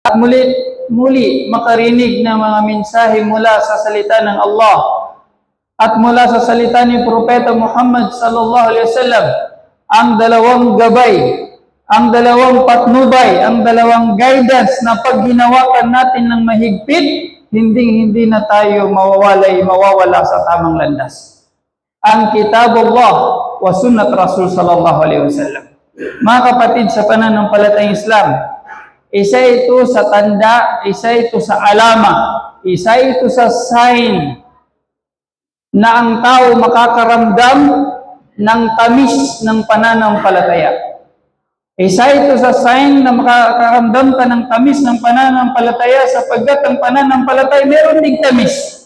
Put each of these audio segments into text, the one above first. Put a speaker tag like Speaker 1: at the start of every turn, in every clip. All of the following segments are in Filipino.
Speaker 1: at muli, muli makarinig ng mga mensahe mula sa salita ng Allah at mula sa salita ni Propeta Muhammad sallallahu alaihi wasallam ang dalawang gabay, ang dalawang patnubay, ang dalawang guidance na pag ginawakan natin ng mahigpit, hindi hindi na tayo mawawalay, mawawala sa tamang landas. Ang Kitabullah wa Sunnat Rasul sallallahu alaihi wasallam. Mga kapatid sa pananampalatayang Islam, isa ito sa tanda, isa ito sa alama, isa ito sa sign na ang tao makakaramdam ng tamis ng pananampalataya. Isa ito sa sign na makakaramdam ka ng tamis ng pananampalataya sapagkat ang pananampalataya meron ding tamis.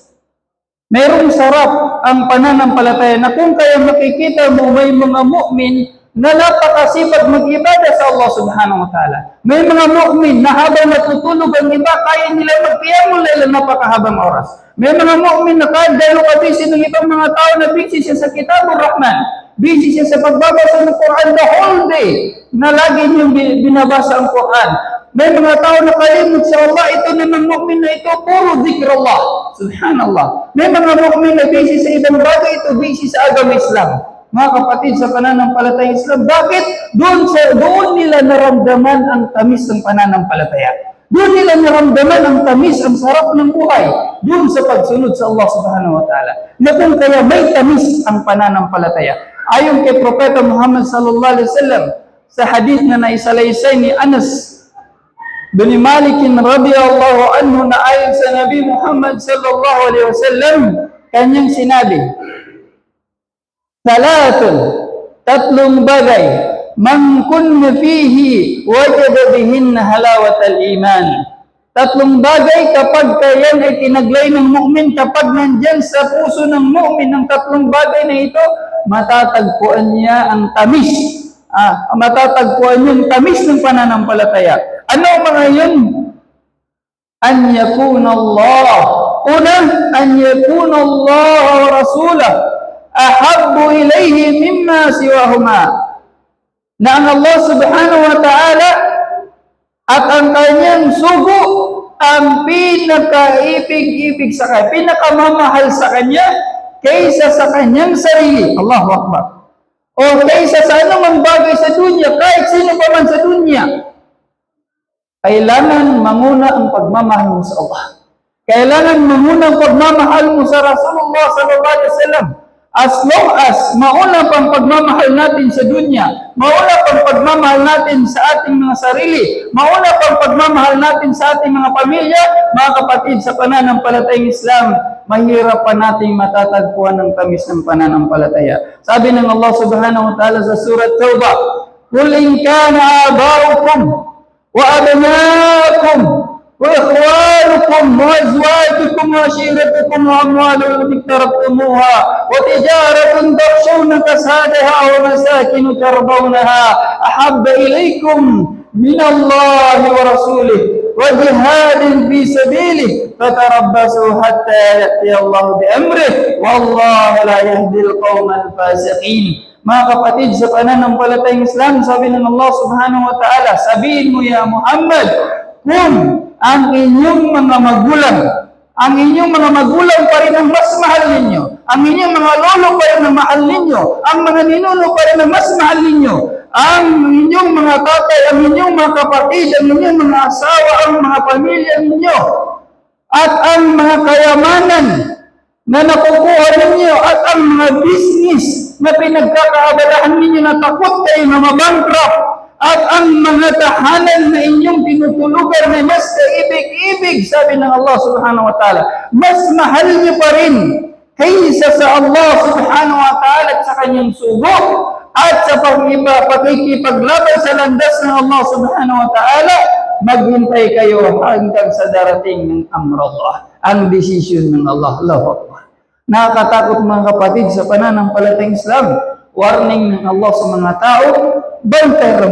Speaker 1: Merong sarap ang pananampalataya na kung kaya makikita mo may mga mu'min na napakasipag mag-ibada sa Allah subhanahu wa ta'ala. May mga mu'min na habang natutulog ang iba, kaya nila magpiyamul nila napakahabang oras. May mga mu'min na kahit dahil kabisi ng ibang mga tao na busy siya sa Kitabul Rahman, busy siya sa pagbabasa ng Quran the whole day, na lagi niyang bi- binabasa ang Quran. May mga tao na kalimut sa Allah, ito naman mu'min na ito, puro zikr Allah. Subhanallah. May mga mu'min na busy sa ibang bagay, ito busy sa agama Islam. Mga kapatid sa pananampalataya Islam, bakit? Doon, sa, doon nila naramdaman ang tamis ng pananampalataya. Doon nila naramdaman ang tamis, ang sarap ng buhay. Doon sa pagsunod sa Allah subhanahu wa ta'ala. Na kung kaya may tamis ang pananampalataya. Ayon kay Propeta Muhammad sallallahu alaihi wasallam sa hadith na naisalaysay ni Anas bin Malik radiyallahu anhu na ayon sa Nabi Muhammad sallallahu alaihi wasallam kanyang sinabi Salatun, tatlong bagay, man kunna fihi wajada bihinna halawat al-iman. Tatlong bagay kapag kayan ay tinaglay ng mu'min, kapag nandyan sa puso ng mu'min ng tatlong bagay na ito, matatagpuan niya ang tamis. Ah, matatagpuan ang tamis ng pananampalataya. Ano ang mga yun? An yakuna Allah. Una, an yakuna Allah wa rasulah ahabbu ilayhi mimma siwahuma. Na ang Allah subhanahu wa ta'ala at ang kanyang sugo ang pinakaibig-ibig sa kanya, pinakamamahal sa kanya kaysa sa kanyang sarili. Allahu Akbar. O kaysa sa anumang bagay sa dunya, kahit sino pa man sa dunya, kailangan manguna ang pagmamahal mo sa Allah. Kailangan manguna ang pagmamahal mo sa Rasulullah sallallahu alaihi wasallam. As long as mauna pang pagmamahal natin sa dunya, mauna pang pagmamahal natin sa ating mga sarili, mauna pang pagmamahal natin sa ating mga pamilya, mga kapatid sa pananampalatayang Islam, mahirap pa nating matatagpuan ng tamis ng pananampalataya. Sabi ng Allah subhanahu wa ta'ala sa surat Tawbah, in kana abaukum wa abnaakum وإخوانكم وأزواجكم وعشيرتكم وأموال اقترفتموها وتجارة تخشون كسادها ومساكن ترضونها. أحب إليكم من الله ورسوله وجهاد في سبيله. فتربصوا حتى يأتي الله بأمره. والله لا يهدي القوم الفاسقين. Mga kapatid, sa pananampalatayang Islam, sabi ng Allah subhanahu wa ta'ala, sabihin mo ang inyong mga magulang, ang inyong mga magulang pa rin ang mas mahal ninyo, ang inyong mga lolo pa rin ang mahal ninyo, ang mga ninuno pa rin ang mas mahal ninyo, ang inyong mga tatay, ang inyong mga kapatid, ang inyong mga asawa, ang mga pamilya ninyo, at ang mga kayamanan na nakukuha ninyo at ang mga business na pinagkakaabalahan ninyo na takot kayo na mabankrupt at ang mga tahanan na inyong tinutulugan na mas kaibig-ibig, sabi ng Allah subhanahu wa ta'ala, mas mahal niyo pa rin kaysa sa Allah subhanahu wa ta'ala at sa kanyang sugo at sa pag-iba, pagkikipaglaban sa landas ng Allah subhanahu wa ta'ala, maghintay kayo hanggang sa darating ng amrullah, ang decision ng Allah. Allahu Akbar. Nakakatakot mga kapatid sa pananampalatayang Islam. Warning ng Allah sa mga tao, bantay ra.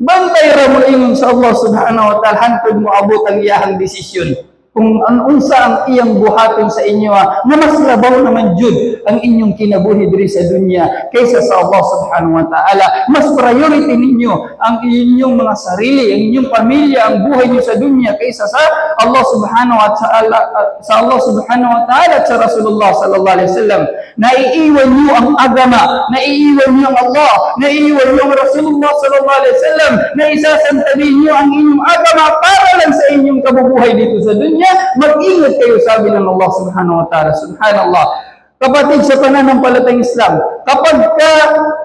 Speaker 1: Bantay ra ingon sa Allah subhanahu wa ta'ala, hantod mo abot ang iyahang desisyon. Kung an unsa ang iyang buhaton sa inyo ah, nga mas labaw naman jud ang inyong kinabuhi diri sa dunya kaysa sa Allah subhanahu wa ta'ala. Mas priority ninyo ang inyong mga sarili ang inyong pamilya ang buhay niyo sa dunya kaysa sa Allah subhanahu wa ta'ala ah, sa Allah subhanahu wa ta'ala sa Rasulullah sallallahu alaihi wasallam. Naiiwan niyo ang agama naiiwan niyo ang Allah naiiwan niyo ang Rasulullah sallallahu alaihi wasallam na isasantabi niyo ang inyong agama para lang sa inyong kabubuhay dito sa dunya mag-ingat kayo sabi ng Allah subhanahu wa ta'ala subhanallah Kapatid sa pananampalatayang Islam, kapag ka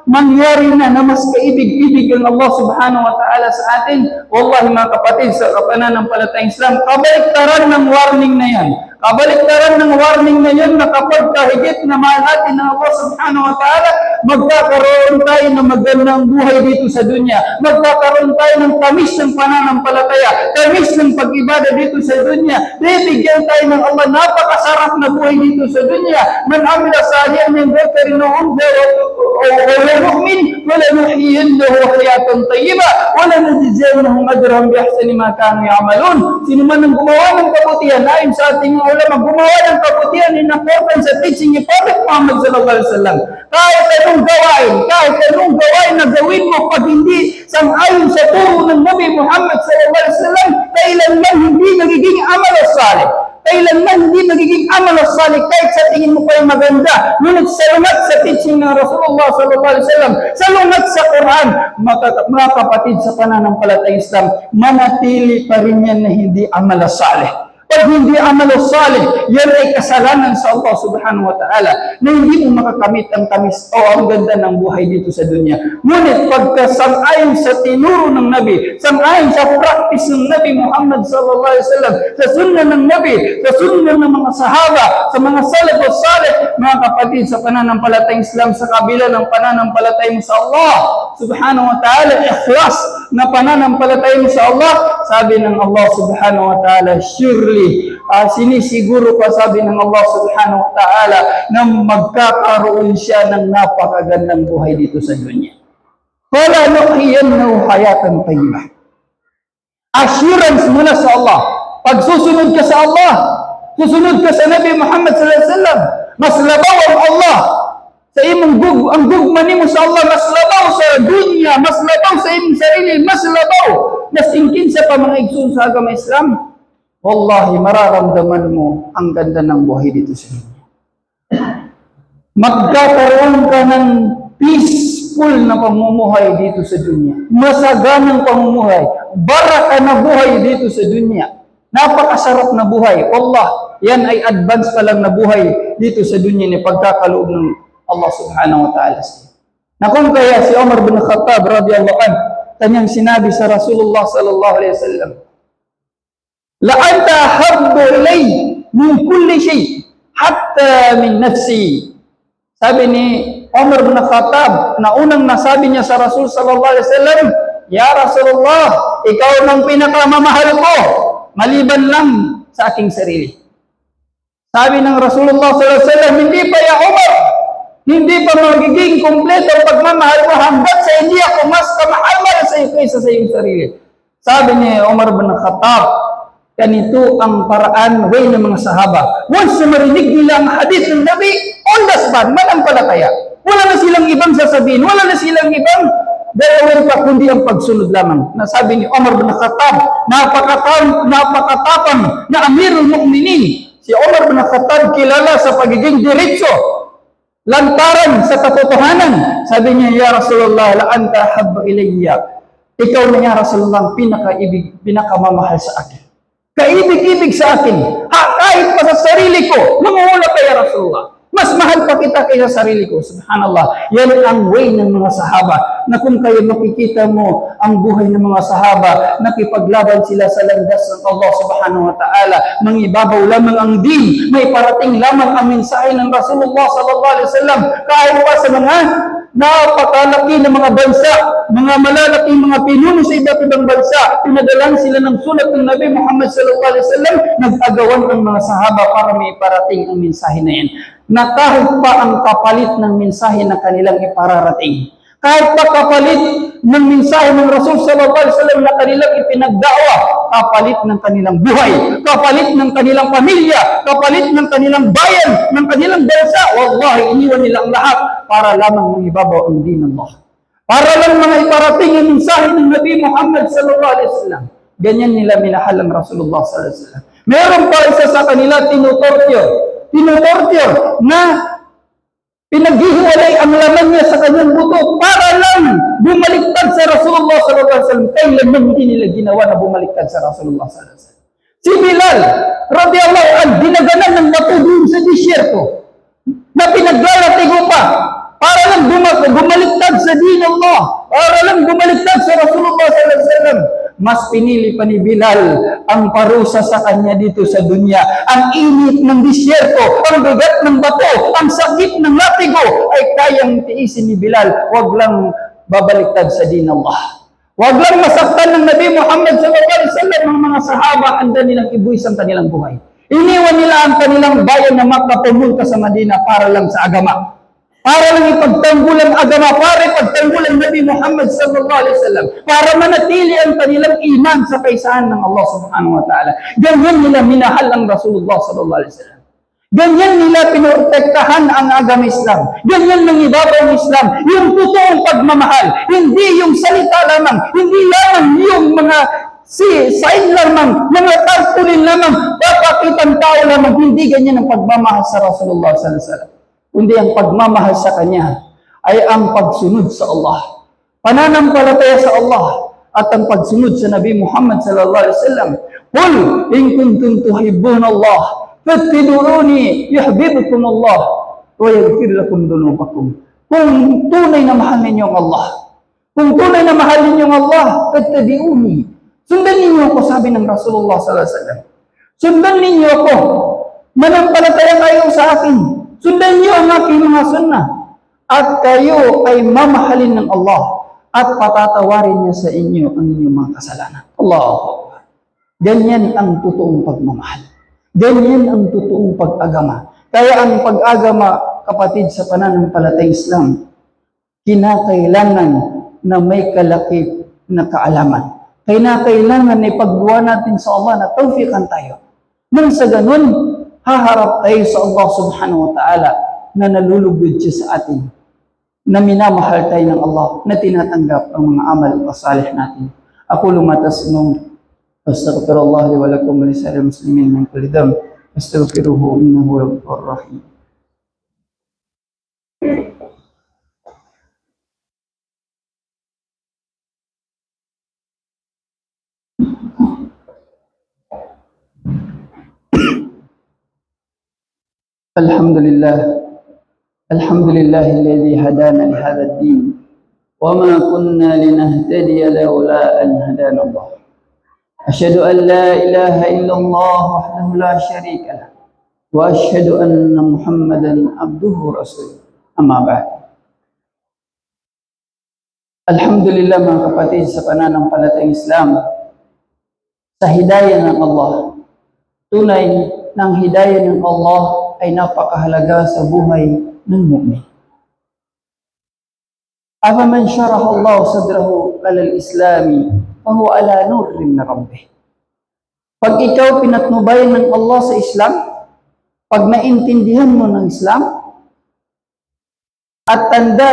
Speaker 1: mangyari na na mas kaibig-ibig ang Allah subhanahu wa ta'ala sa atin, wallahi mga kapatid sa pananampalatayang Islam, kabaliktaran ng warning na yan. Kabaliktaran ng warning na yun na kapag kahigit na mahal natin ng Allah subhanahu wa ta'ala, magkakaroon tayo ng magandang buhay dito sa dunya. Magkakaroon tayo ng tamis ng pananampalataya, tamis ng pag-ibada dito sa dunya. Bibigyan tayo ng Allah, napakasarap na buhay dito sa dunya. Man amila salihan min dhakarin o wala mu'min, wala nuhiyin lahu hayatang tayyiba, wala najiziyan lahum adraham bihasani ma kanu yamalun. Sino man ang gumawa ng kabutihan ayon sa ating ulama gumawa ng kabutihan in accordance sa teaching ni Prophet Muhammad sallallahu alaihi wasallam kahit anong gawain kahit anong gawain na gawin mo pag hindi sang-ayon sa turo ng Nabi Muhammad sallallahu alaihi wasallam kailanman hindi nagiging amal salih kailanman hindi magiging amal salih kahit sa tingin mo pa maganda. Ngunit salungat sa teaching ng Rasulullah sallallahu alaihi wasallam, salungat sa Quran, mga, kapatid sa pananampalatayang Islam, manatili pa rin yan na hindi amal salih. Pag hindi amal salih, yan ay kasalanan sa Allah subhanahu wa ta'ala na hindi mo makakamit ang tamis o ang ganda ng buhay dito sa dunya. Ngunit pagka sang-ayon sa tinuro ng Nabi, sang-ayon sa practice ng Nabi Muhammad sallallahu alaihi wasallam, sa sunna ng Nabi, sa sunna ng mga sahaba, sa mga salaf o salih, mga kapatid sa pananampalatayang Islam sa kabila ng pananampalatay mo sa Allah subhanahu wa ta'ala, ikhlas na pananampalatay mo sa Allah, sabi ng Allah subhanahu wa ta'ala, surely, uh, sinisiguro pa sabi ng Allah subhanahu wa ta'ala na magkakaroon siya ng napakagandang buhay dito sa dunya. Fala nuhiyannahu hayatan tayyibah. Assurance muna sa Allah. Pag susunod ka sa Allah, susunod ka sa Nabi Muhammad sallallahu alaihi wasallam, mas labaw ang Allah sa imong gug ang gugma nimo sa Allah mas labaw sa dunya mas labaw sa imong sarili mas labaw. Nas ingkin sa pa mga igsoon sa agama Islam. Wallahi mararamdaman mo ang ganda ng buhay dito sa dunya magkakaroon ka ng peaceful na pamumuhay dito sa dunya. Masaganang pamumuhay. Baraka na buhay dito sa dunya. Napakasarap na buhay. Wallah yan ay advance pa lang na buhay dito sa dunya ni pagkakaloob ng Allah subhanahu wa ta'ala sa Na kung kaya si Umar bin Khattab radiyallahu anhu, kanyang sinabi sa Rasulullah sallallahu alaihi wasallam, La anta habbu ilay min kulli shay hatta min nafsi. Sabi ni Umar bin Khattab, na unang nasabi niya sa Rasul sallallahu alaihi wasallam, Ya Rasulullah, ikaw ang pinakamamahal ko, maliban lang sa aking sarili. Sabi ng Rasulullah sallallahu alaihi wasallam, hindi pa ya Umar, hindi pa magiging kumpleto ang pagmamahal mo hanggat sa hindi ako mas kamahal sa iyo kaysa sa iyong sarili. Sabi ni Umar bin Khattab, ganito ang paraan, way ng mga sahaba. Once na marinig nila ang hadith ng Nabi, on the spot, manampalataya. Wala na silang ibang sasabihin, wala na silang ibang dalawin pa kundi ang pagsunod lamang. Nasabi ni Umar bin Khattab, napakatapang, napakatapang na Amirul Mu'minin. Si Umar bin Khattab kilala sa pagiging diretso, lantaran sa katotohanan. Sabi niya, Ya Rasulullah, la anta habba ilayya. Ikaw na ya Rasulullah, pinakaibig, pinakamamahal sa akin. Kaibig-ibig sa akin. Ha, kahit pa sa sarili ko, mangungula ka ya Rasulullah. Mas mahal pa kita kaysa sarili ko. Subhanallah. Yan ang way ng mga sahaba. Na kung kayo makikita mo ang buhay ng mga sahaba, nakipaglaban sila sa landas ng Allah subhanahu wa ta'ala. Mangibabaw lamang ang din. May parating lamang ang mensahe ng Rasulullah sallallahu alaihi wasallam. Kahit pa sa mga napakalaki ng mga bansa, mga malalaking mga pinuno sa iba't ibang bansa, pinadalan sila ng sulat ng Nabi Muhammad sallallahu alaihi wasallam, nag-agawan ang mga sahaba para may parating ang mensahe na yan. Na kahit pa ang kapalit ng mensahe na kanilang ipararating, Kahit pa kapalit ng mensahe ng Rasul sallallahu alaihi wasallam na kanilang ipinagdawa, kapalit ng kanilang buhay, kapalit ng kanilang pamilya, kapalit ng kanilang bayan, ng kanilang bansa, wallahi iniwan nila ang lahat para lamang mangibabaw ang din Allah. Para lang mga iparating ang mensahe ng Nabi Muhammad sallallahu alaihi wasallam. Ganyan nila minahal ang Rasulullah sallallahu alaihi wasallam. Meron pa isa sa kanila tinutortyo. Tinutortyo na pinaghihiwalay ang laman niya sa kanyang buto para lang bumaliktad sa Rasulullah sallallahu alaihi wasallam. Kailan man hindi nila ginawa na bumaliktad sa Rasulullah sallallahu alaihi wasallam. Si Bilal, radiyallahu anh, dinaganan ng doon sa disyerto na pinaglalatigo pa para lang buma- bumaliktad sa din Allah, para lang bumaliktad sa Rasulullah sallallahu alaihi wasallam. Mas pinili pa ni Bilal ang parusa sa kanya dito sa dunya. Ang init ng disyerto, ang bigat ng bato, ang sakit ng latigo ay kayang tiisin ni Bilal. Huwag lang babaliktad sa din Allah. Huwag lang masaktan ng Nabi Muhammad sallallahu alaihi wasallam ang mga sahaba handa nilang ibuwis ang kanilang buhay. Iniwan nila ang kanilang bayan na Makkah sa Madina para lang sa agama. Para lang ipagtanggol ang agama, para ipagtanggol ang Nabi Muhammad sallallahu alaihi wasallam, para manatili ang kanilang iman sa kaisahan ng Allah subhanahu wa ta'ala. Ganyan nila minahal ang Rasulullah sallallahu alaihi wasallam. Ganyan nila pinoprotektahan ang agama Islam. Ganyan ng ibabaw ng Islam. Yung totoong pagmamahal. Hindi yung salita lamang. Hindi lamang yung mga si sign lamang, mga tarpulin lamang, papakitang tao lamang. Hindi ganyan ang pagmamahal sa Rasulullah sallallahu alaihi wasallam. Kundi ang pagmamahal sa Kanya ay ang pagsunod sa Allah. Pananampalataya sa Allah at ang pagsunod sa Nabi Muhammad sallallahu alaihi wasallam. Qul in kuntum tuhibbun Allah fattabi'uni yuhibbukum Allah wa yaghfir lakum dhunubakum. Kung tunay na mahal ninyo ang Allah, kung tunay na mahal ninyo ang Allah, fattabi'uni. Sundan ninyo ako, sabi ng Rasulullah sallallahu alaihi wasallam. Sundan ninyo ako. Manampalataya kayo sa akin. Sundan niyo ang aking mga sunnah. At kayo ay mamahalin ng Allah at patatawarin niya sa inyo ang inyong mga kasalanan. Allahu Akbar. Ganyan ang totoong pagmamahal. Ganyan ang totoong pag-agama. Kaya ang pag-agama, kapatid sa pananampalatay Islam, kinakailangan na may kalakip na kaalaman. Kinakailangan na ipagbuwa natin sa Allah na tawfiqan tayo. Nang sa ganun, haharap tayo sa Allah subhanahu wa ta'ala na nalulugod siya sa atin, na minamahal tayo ng Allah, na tinatanggap ang mga amal at salih natin. Ako lumatas nung li wa lakum wa lisa'il muslimin min kulli dhanb. Astaghfiruhu innahu ghafurur rahim. الحمد لله الحمد لله الذي هدانا لهذا الدين وما كنا لنهتدي لولا أن هدانا الله. أشهد أن لا إله إلا الله وحده لا شريك له وأشهد أن محمدا عبده ورسوله. أما بعد. Alhamdulillah mga kapatid sa pananampalatayang Islam sa hidayah ng Allah. Tunay hidayah ng Allah. ay napakahalaga sa buhay ng mu'min. Aba man syaraha Allah sadrahu alal islami, fahu ala nurin na rabbih. Pag ikaw pinatnubay ng Allah sa Islam, pag naintindihan mo ng Islam, at tanda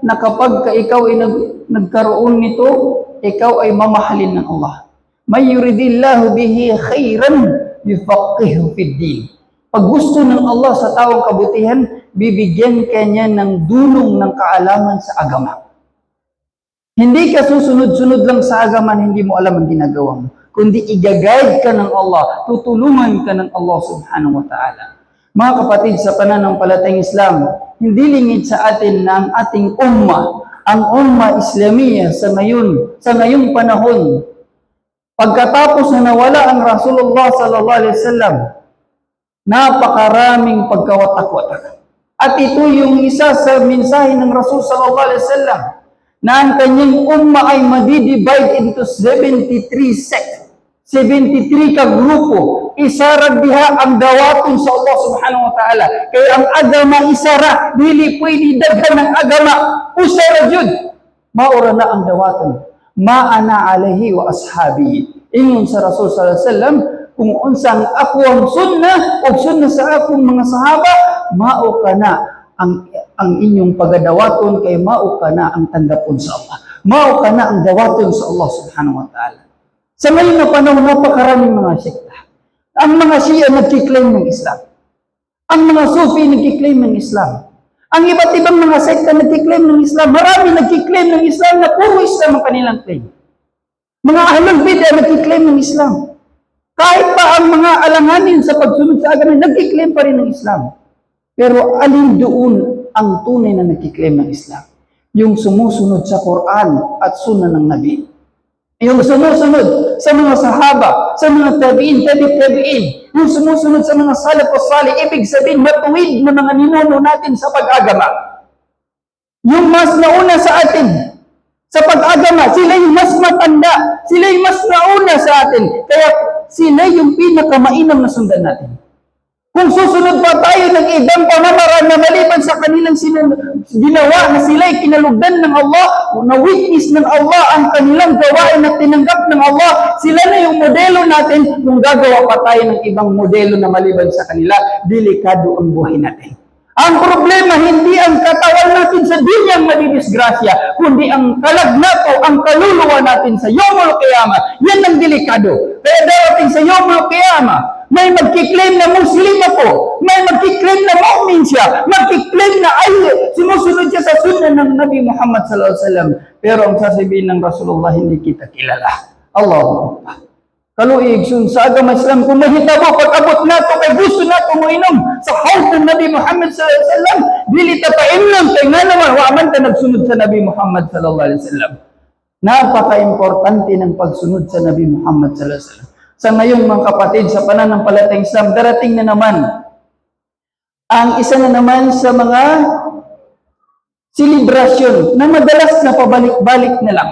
Speaker 1: na kapag ka ikaw ay nag, nagkaroon nito, ikaw ay mamahalin ng Allah. May yuridillahu bihi khairan yufaqihu fid din. Pag gusto ng Allah sa taong kabutihan, bibigyan ka niya ng dulong ng kaalaman sa agama. Hindi ka susunod-sunod lang sa agaman, hindi mo alam ang ginagawa mo. Kundi igagayad ka ng Allah, tutulungan ka ng Allah subhanahu wa ta'ala. Mga kapatid, sa pananampalatayang Islam, hindi lingid sa atin na ang ating umma, ang umma Islamiyah sa ngayon, sa ngayong panahon, pagkatapos na nawala ang Rasulullah sallallahu alaihi wasallam, napakaraming pagkawatak-watak. At ito yung isa sa mensahe ng Rasul sallallahu alaihi wasallam na ang kanyang umma ay madidivide into 73 sect. 73 ka grupo isarag diha ang dawaton sa Allah subhanahu wa ta'ala. Kay ang agama isara dili pwede daghan ng agama. Usara jud. Maura na ang dawaton maana alayhi wa ashabi ingon sa Rasul sallallahu alaihi wasallam kung unsang ako ang sunnah o sunnah sa akong mga sahaba mao ka na ang ang inyong pagadawaton kay mao ka na ang tanggapon sa Allah mao ka na ang dawaton sa Allah subhanahu wa ta'ala sa ngayon na panahon, napakaraming mga sekta. Ang mga Shia nagkiklaim ng Islam. Ang mga Sufi nagkiklaim ng Islam. Ang iba't ibang mga sekta nagkiklaim ng Islam. Marami nagkiklaim ng Islam na puro Islam ang kanilang claim. Mga ahlul bid'ah nagkiklaim ng Islam. Kahit pa ang mga alanganin sa pagsunod sa agama, nagkiklaim pa rin ng Islam. Pero alin doon ang tunay na nagkiklaim ng Islam? Yung sumusunod sa Quran at Sunnah ng Nabi. Yung sumusunod sa mga sahaba, sa mga tabi'in, tabi tabi'in, yung sumusunod sa mga salaf o salih, ibig sabihin matuwid na mga ninuno natin sa pag-agama. Yung mas nauna sa atin sa pag-agama, sila yung mas matanda, sila yung mas nauna sa atin. Kaya sila yung pinakamainam na sundan natin. Kung susunod pa tayo ng ibang pamamaraan na maliban sa kanilang sinun- ginawa na sila'y kinalugdan ng Allah, na witness ng Allah ang kanilang gawain na tinanggap ng Allah, sila na yung modelo natin kung gagawa pa tayo ng ibang modelo na maliban sa kanila, delikado ang buhay natin. Ang problema, hindi ang katawan natin sa dunyang madidisgrasya, kundi ang kalagnato, ang kaluluwa natin sa Yomul Qiyamah. Yan ang delikado. Kaya darating sa Yomul Qiyamah, may magkiklaim na Muslim ako, may magkiklaim na mu'min siya, magkiklaim na ay sumusunod siya sa sunnah ng Nabi Muhammad sallallahu alaihi wasallam. Pero ang sasabihin ng Rasulullah, hindi kita kilala. Allahu Akbar. Kaluig sun sa agama Islam kung mahitabo pag abot nato kay gusto nato mo inom sa haud ng Nabi Muhammad sallallahu alaihi wasallam dili ta paimnom kay nga naman wa man ta nagsunod sa Nabi Muhammad sallallahu alaihi wasallam. Napaka-importante ng pagsunod sa Nabi Muhammad sallallahu alaihi wasallam. Sa ngayong mga kapatid sa pananampalatayang Islam darating na naman ang isa na naman sa mga selebrasyon na madalas na pabalik-balik na lang.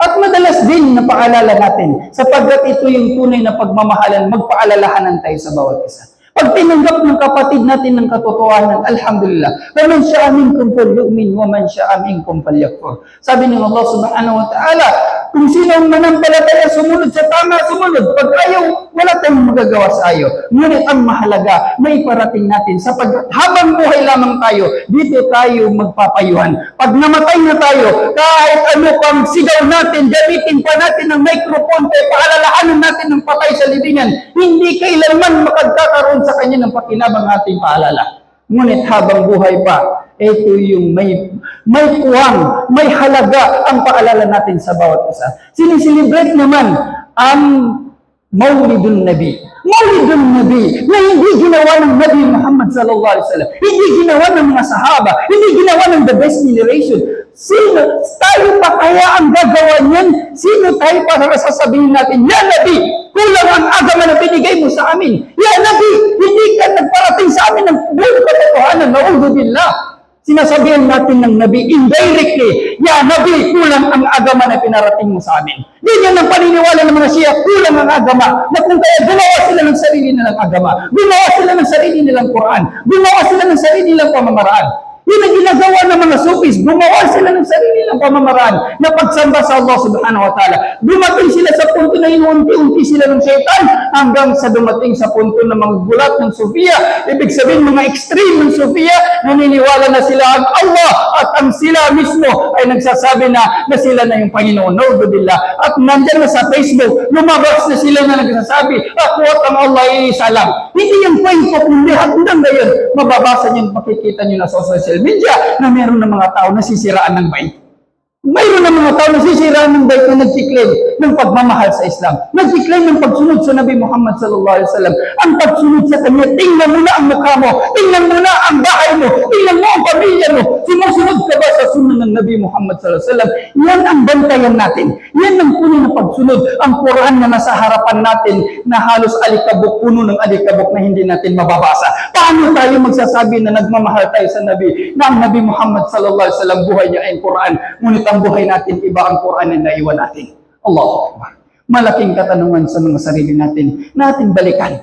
Speaker 1: At madalas din na paalala natin sapagkat ito yung tunay na pagmamahalan, magpaalalahanan tayo sa bawat isa. Pag tinanggap ng kapatid natin ng katotohanan, alhamdulillah. Waman siya amin kumpal yu'min, waman siya amin kumpal yakfur. Sabi ng Allah subhanahu wa ta'ala, kung sino ang manampalataya, sumunod sa tama, sumunod. Pag ayaw, wala tayong magagawa sa ayaw. Ngunit ang mahalaga, may parating natin sapagkat habang buhay lamang tayo, dito tayo magpapayuhan. Pag namatay na tayo, kahit ano pang sigaw natin, gamitin pa natin ng microphone, kaya paalalahanan natin ng patay sa libingan, hindi kailanman makagkakaroon sa kanya ng pakinabang ating paalala. Ngunit habang buhay pa, ito yung may may kuwang, may halaga ang paalala natin sa bawat isa. Sinisilibrate naman ang Maulidun Nabi. Maulidun Nabi na hindi ginawa ng Nabi Muhammad sallallahu alaihi wasallam. Hindi ginawa ng mga sahaba. Hindi ginawa ng the best generation. Sino? Tayo pa kaya ang gagawa niyan? Sino tayo para sasabihin natin, Ya Nabi, kulang ang agama na binigay mo sa amin. Ya Nabi, hindi ka nagparating sa amin ng buong katotohanan. Na'udhu Sinasabihan natin ng Nabi indirectly, Ya Nabi, kulang ang agama na pinarating mo sa amin. Ganyan ang paniniwala ng mga siya, kulang ang agama. Na kung kaya gumawa sila ng sarili nilang agama, gumawa sila ng sarili nilang Quran, gumawa sila ng sarili nilang pamamaraan. Yun ang ginagawa ng mga sufis. Gumawa sila ng sarili ng pamamaraan na pagsamba sa Allah subhanahu wa ta'ala. Dumating sila sa punto na inuunti-unti sila ng shaitan hanggang sa dumating sa punto ng mga gulat ng Sofia. Ibig sabihin mga extreme ng Sofia, naniniwala na sila ang Allah at ang sila mismo ay nagsasabi na na sila na yung Panginoon. Naudulillah. At nandyan na sa Facebook, lumabas na sila na nagsasabi, ako at ang Allah ay isa lang. Hindi yung kwento kung lahat ng ngayon, mababasa nyo, makikita nyo na sa social media na meron ng mga tao na sisiraan ng bait. Mayroon ng mga tao na sisiraan ng bait na nagsiklaim ng pagmamahal sa Islam. Nagsiklaim ng pagsunod sa Nabi Muhammad sallallahu alaihi wasallam. Ang pagsunod sa kanya, tingnan mo na ang mukha mo, tingnan mo na ang bahay mo, tingnan mo ang pamilya mo. Sumusunod ka ba sa sunod ng Nabi Muhammad sallallahu alaihi wasallam? Yan ang bantayan natin. Yan ang tunay na pagsunod. Ang Quran na nasa harapan natin na halos alikabok, puno ng alikabok na hindi natin mababasa. Paano tayo magsasabi na nagmamahal tayo sa Nabi, na ang Nabi Muhammad sallallahu alaihi wasallam buhay niya ay Quran, ngunit ang buhay natin iba ang Quran na naiwan natin. Allahu Akbar. Malaking katanungan sa mga sarili natin na ating balikan.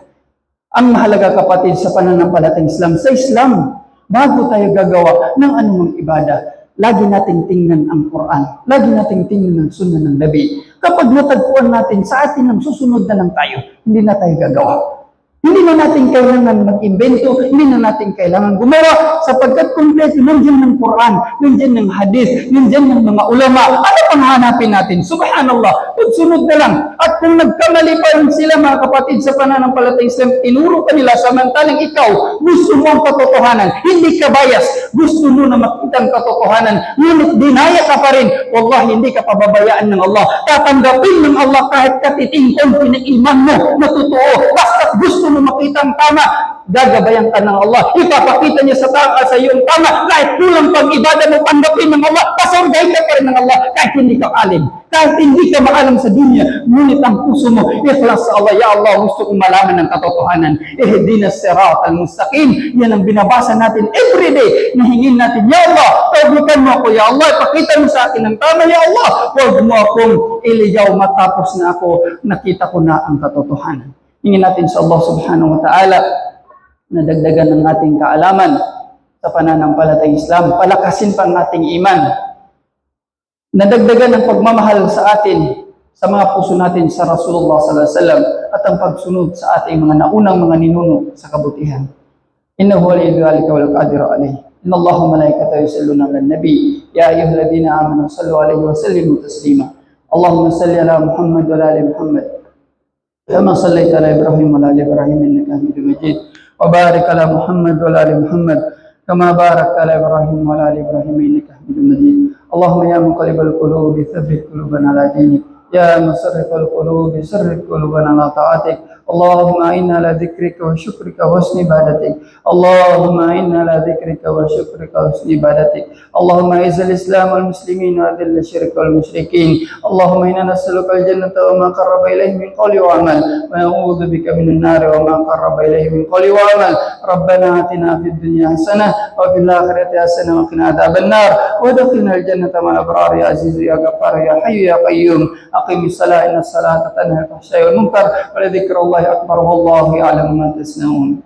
Speaker 1: Ang mahalaga kapatid sa pananampalatayang Islam, sa Islam, bago tayo gagawa ng anumang ibada, lagi nating tingnan ang Quran. Lagi nating tingnan ang sunnah ng Nabi. Kapag natagpuan natin sa atin ang susunod na lang tayo, hindi na tayo gagawa. Hindi na natin kailangan mag-imbento, hindi na natin kailangan gumawa sapagkat kompleto nandiyan ng Quran, nandiyan ng hadith, nandiyan ng mga ulama. Ano pang hanapin natin? Subhanallah, pagsunod na lang. At kung nagkamali pa rin sila mga kapatid sa pananampalatayang Islam, tinuro ka nila samantalang ikaw, gusto mo ang katotohanan, hindi ka bias, gusto mo na makita ang katotohanan, ngunit dinaya ka pa rin, wallahi hindi ka pababayaan ng Allah. Tatanggapin ng Allah kahit katiting konti ng iman mo na totoo. Basta gusto mo makita ang tama, gagabayan ka ng Allah. Ipapakita niya sa tama sa iyo ang tama. Kahit kulang pag ibada mo, tanggapin ng Allah. Pasurgay ka pa rin ng Allah kahit hindi ka alim. Kahit hindi ka maalam sa dunya, ngunit ang puso mo, ikhlas sa Allah. Ya Allah, gusto kong malaman ng katotohanan. Ihdina sirat al-mustaqim. Yan ang binabasa natin everyday. Nahingin natin, Ya Allah, tawbikan mo ako, Ya Allah. Ipakita mo sa akin ang tama, Ya Allah. Huwag mo akong iligaw matapos na ako nakita ko na ang katotohanan. Hingin natin sa Allah subhanahu wa ta'ala na dagdagan ng ating kaalaman sa pananampalatayang Islam, palakasin pa ang ating iman, nadagdagan ng pagmamahal sa atin sa mga puso natin sa Rasulullah sallallahu alaihi wasallam at ang pagsunod sa ating mga naunang mga ninuno sa kabutihan. Innahu waliyyu dhalika wal qadiru alayh. Inna Allaha wa malaikatahu yusalluna 'alan nabi. Ya ayyuhalladhina amanu sallu 'alaihi wa sallimu taslima. Allahumma salli ala Muhammad wa ala ali Muhammad. كما صليت على ابراهيم وعلى ال ابراهيم انك حميد مجيد وبارك على محمد وعلى ال محمد كما باركت على ابراهيم وعلى ال ابراهيم انك حميد مجيد اللهم يا مقلب القلوب ثبت قلوبنا على دينك يا مصرف القلوب صرف قلوبنا على طاعتك اللهم إنا على ذكرك وشكرك وحسن عبادتك. اللهم إنا على ذكرك وشكرك وحسن عبادتك. اللهم أعز الإسلام والمسلمين وأذل الشرك والمشركين. اللهم إنا نسألك الجنة وما قرب إليه من قول وعمل. ونعوذ بك من النار وما قرب إليه من قول وعمل. ربنا آتنا في الدنيا حسنة وفي الآخرة حسنة وقنا عذاب النار. وادخلنا الجنة مع الأبرار يا عزيز يا غفار يا حي يا قيوم. أقم الصلاة إن الصلاة تنهى الفحشاء والمنكر. ولذكر الله الله أكبر والله أعلم ما تصنعون.